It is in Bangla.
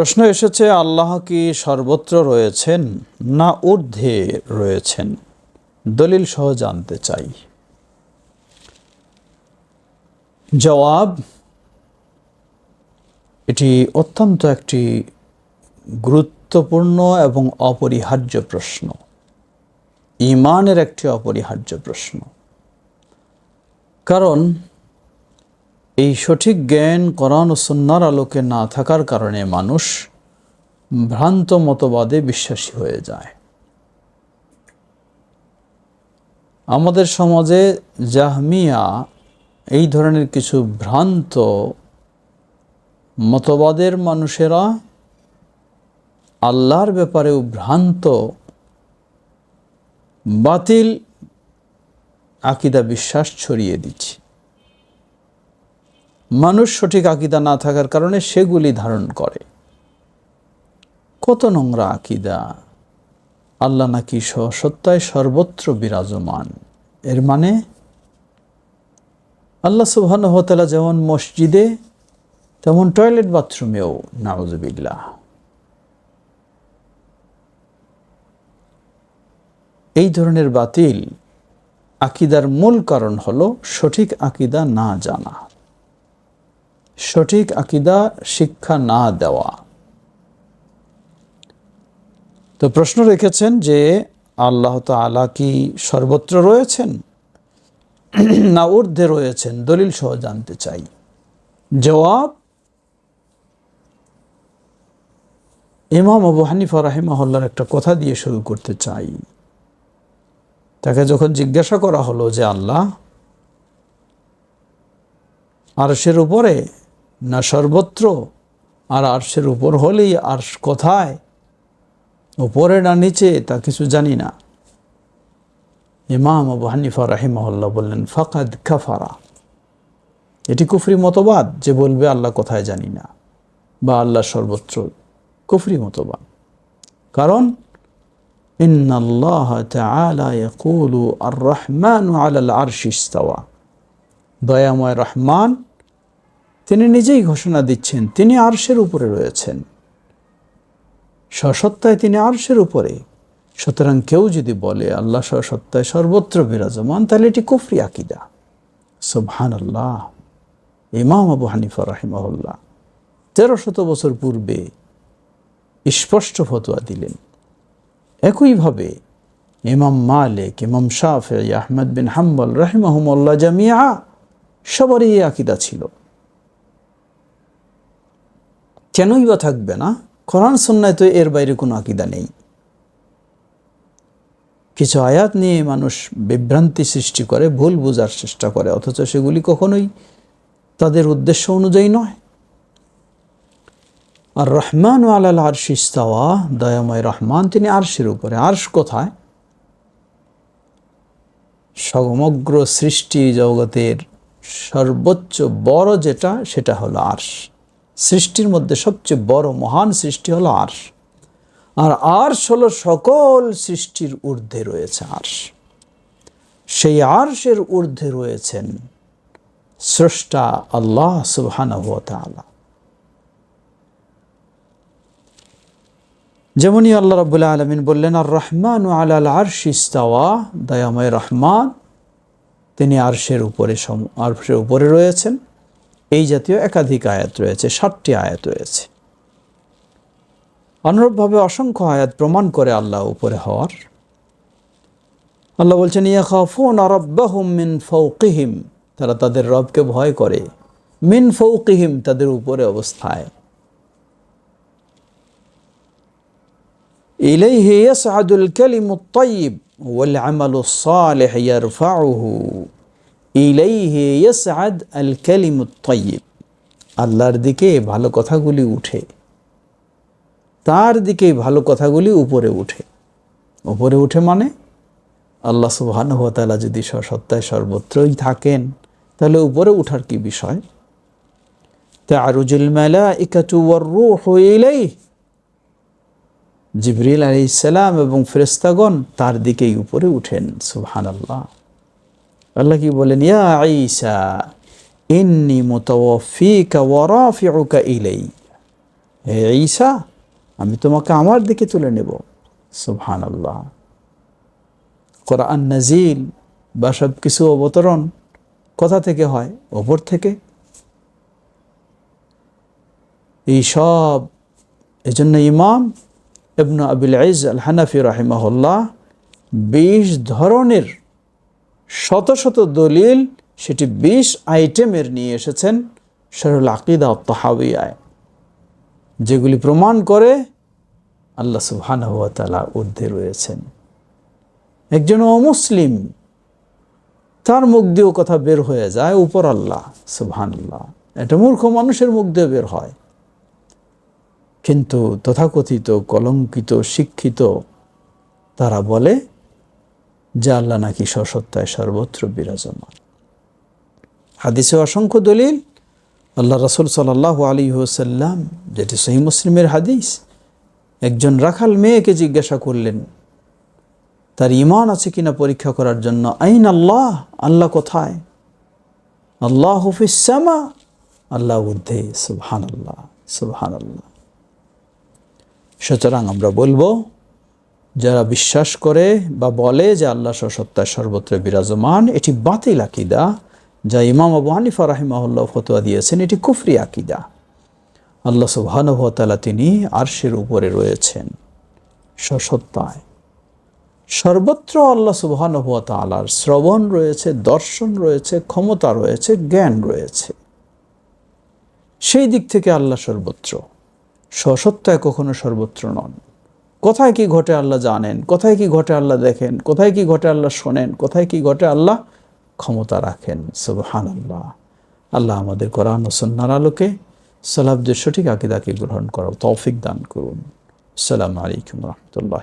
প্রশ্ন এসেছে, আল্লাহ কি সর্বত্র রয়েছেন না ঊর্ধ্বে রয়েছেন? দলিল সহ জানতে চাই। জবাব, এটি অত্যন্ত একটি গুরুত্বপূর্ণ এবং অপরিহার্য প্রশ্ন। ইমানের একটি অপরিহার্য প্রশ্ন। কারণ এই সঠিক জ্ঞান কোরআন ও সন্ন্যার আলোকে না থাকার কারণে মানুষ ভ্রান্ত মতবাদে বিশ্বাসী হয়ে যায়। আমাদের সমাজে জাহমিয়া এই ধরনের কিছু ভ্রান্ত মতবাদের মানুষেরা আল্লাহর ব্যাপারেও ভ্রান্ত বাতিল আকিদা বিশ্বাস ছড়িয়ে দিচ্ছে। মানুষ সঠিক আকিদা না থাকার কারণে সেগুলি ধারণ করে। কত নোংরা আকিদা। আল্লাহ নাকি সত্যায় সর্বত্র বিরাজমান। এর মানে আল্লাহ সুবহান হতালা যেমন মসজিদে, তেমন টয়লেট বাথরুমেও, নাউজবিল্লাহ। এই ধরনের বাতিল আকিদার মূল কারণ হলো সঠিক আকিদা না জানা। সঠিক আকিদা শিক্ষা না দেওয়া। তো প্রশ্ন রেখেছেন যে আল্লাহ তালা কি সর্বত্র রয়েছেন? না ঊর্ধ্বে রয়েছেন? দলিল সহ জানতে চাই। জবাব, ইমাম আবু হানিফা রাহিমাহুল্লার একটা কথা দিয়ে শুরু করতে চাই। তাকে যখন জিজ্ঞাসা করা হলো যে আল্লাহ, আরশের উপরে না সর্বত্র, আর আর্শের উপর হলেই আর্শ কোথায়? উপরে না নিচে, তা কিছু জানি না। ইমাম আবু হানিফা রাহিমহল্লা বললেন, ফাকাদ কাফারা। এটি কুফরি মতবাদ, যে বলবে আল্লাহ কোথায় জানি না, বা আল্লাহ সর্বত্র কুফরি মতবাদ। কারণ আর রহমানু দয়াময় রহমান তিনি নিজেই ঘোষণা দিচ্ছেন, তিনি আরশের উপরে রয়েছেন। সসত্তায় তিনি আরশের উপরে। সুতরাং কেউ যদি বলে আল্লাহ সসত্তায় সর্বত্র বিরাজমান, তাহলে এটি কুফরি আকিদা। সুবহান আল্লাহ ইমাম আবু হানিফা রাহিমাহুল্লাহ তেরো শত বছর পূর্বে স্পষ্ট ফতোয়া দিলেন। একইভাবে ইমাম মালিক, ইমাম শাফে, আহমদ বিন হাম্বল রাহিমাহমল্লা জামিয়া সবারই এই আকিদা ছিল। কেনই বা থাকবে না? কোরআন সন্ন্যায় তো এর বাইরে কোনো আকিদা নেই। কিছু আয়াত নিয়ে মানুষ বিভ্রান্তি সৃষ্টি করে, ভুল বোঝার চেষ্টা করে, অথচ সেগুলি কখনোই তাদের উদ্দেশ্য অনুযায়ী নয়। আর রহমান আলাল আরশ ইস্তাওয়া, দয়াময় রহমান, তিনি আরশের উপরে। আরশ কোথায়? সমগ্র সৃষ্টি জগতের সর্বোচ্চ বড় যেটা, সেটা হলো আর্শ। সৃষ্টির মধ্যে সবচেয়ে বড় মহান সৃষ্টি হলো আর্শ। আর আর্শ হলো সকল সৃষ্টির ঊর্ধ্বে রয়েছে আর্শ। সেই আর্শের ঊর্ধ্বে রয়েছেন স্রষ্টা আল্লাহ তাআলা। যেমনই আল্লাহ রাবুল্লাহ আলমিন বললেন আর রহমান আলাল আরশ ইস্তাওয়া। দয়াময় রহমান, তিনি আরশের উপরে সম আরশের উপরে রয়েছেন। এই জাতীয় একাধিক আয়াত রয়েছে, ষাটটি আয়াত রয়েছে। অনুরূপভাবে অসংখ্য আয়াত প্রমাণ করে আল্লাহ উপরে হওয়ার। আল্লাহ বলছেন, ইয়াখাফুন আরব্বাহুম মিন ফৌকিহিম তারা তাদের রবকে ভয় করে। মিন ফৌকিহিম তাদের উপরে অবস্থায়। ইলাইহি ইয়াসআদুল কালিমুত তাইয়্যিব ওয়াল আমালুস সালিহ ইয়ারফাউহু ইলাইহে ইয়াসআদ আল কালিমুত তাইয়িব আল্লাহর দিকে ভালো কথাগুলি উঠে, তার দিকে ভালো কথাগুলি উপরে উঠে। উপরে উঠে মানে আল্লাহ সুবাহানুভতালা যদি সত্তায় সর্বত্রই থাকেন, তাহলে উপরে উঠার কি বিষয়? তারুজুল মেলা ওয়ার রুহ ইলাই জিব্রিল আলাইহিস সালাম এবং ফেরেশতাগণ তার দিকেই উপরে উঠেন, সুবহানাল্লাহ। আল্লাহ কি বলেন, ইয়া আইসা ইন্নি মুতাওয়াফিকা ওয়ারাফিউকা ইলাই হে ঈসা, আমি তোমাকে আমার দিকে তুলে নেব। সুবহান আল্লাহ কোরআন নাজিল বা সব কিছু অবতরণ কোথা থেকে হয়? ওপর থেকে। এই সব এই জন্য ইমাম ইবনু আবিল আইজ আল হানাফি রাহিমাহুল্লাহ বিশ ধরনের শত শত দলিল সেটি বিশ আইটেমের নিয়ে এসেছেন শরুল আকিদা তহাবিয়ায় যেগুলি প্রমাণ করে আল্লাহ সুবহান তালা ঊর্ধ্বে রয়েছেন। একজন অমুসলিম, তার মুখ দিয়েও কথা বের হয়ে যায়, উপর আল্লাহ সুবহান আল্লাহ এটা মূর্খ মানুষের মুখ দিয়ে বের হয়। কিন্তু তথাকথিত, কলঙ্কিত, শিক্ষিত, তারা বলে যে আল্লাহ নাকি সসত্তায় সর্বত্র বিরাজমান। হাদিসে অসংখ্য দলিল, আল্লাহ রসুল সাল্লাহ আলী হুসাল্লাম যেটি সহি মুসলিমের হাদিস, একজন রাখাল মেয়েকে জিজ্ঞাসা করলেন, তার ইমান আছে কিনা পরীক্ষা করার জন্য? আইন আল্লাহ আল্লাহ কোথায়? আল্লাহ হুফিসামা আল্লাহ ঊর্ধ্বে সুবহান আল্লাহ সুবহান আল্লাহ সুতরাং আমরা বলব যারা বিশ্বাস করে বা বলে যে আল্লাহ সত্তায় সর্বত্র বিরাজমান, এটি বাতিল আকিদা যা ইমাম আবু হানিফা রাহিমাহুল্লাহ ফতোয়া দিয়েছেন, এটি কুফরি আকিদা। আল্লাহ সুবহানুভতালা তিনি আরশের উপরে রয়েছেন সসত্তায়। সর্বত্র আল্লাহ সুবহানুভতালার শ্রবণ রয়েছে, দর্শন রয়েছে, ক্ষমতা রয়েছে, জ্ঞান রয়েছে। সেই দিক থেকে আল্লাহ সর্বত্র। সসত্তায় কখনো সর্বত্র নন। কোথায় কি ঘটে আল্লাহ জানেন? কোথায় কি ঘটে আল্লাহ দেখেন? কোথায় কি ঘটে আল্লাহ শোনেন? কোথায় কি ঘটে আল্লাহ ক্ষমতা রাখেন? সুবহান আল্লাহ আল্লাহ আমাদের কোরআন ও সন্ন্যার আলোকে সালাবদের সঠিক আকিদাকে গ্রহণ করার তৌফিক দান করুন। সালাম আলাইকুম রহমতুল্লাহ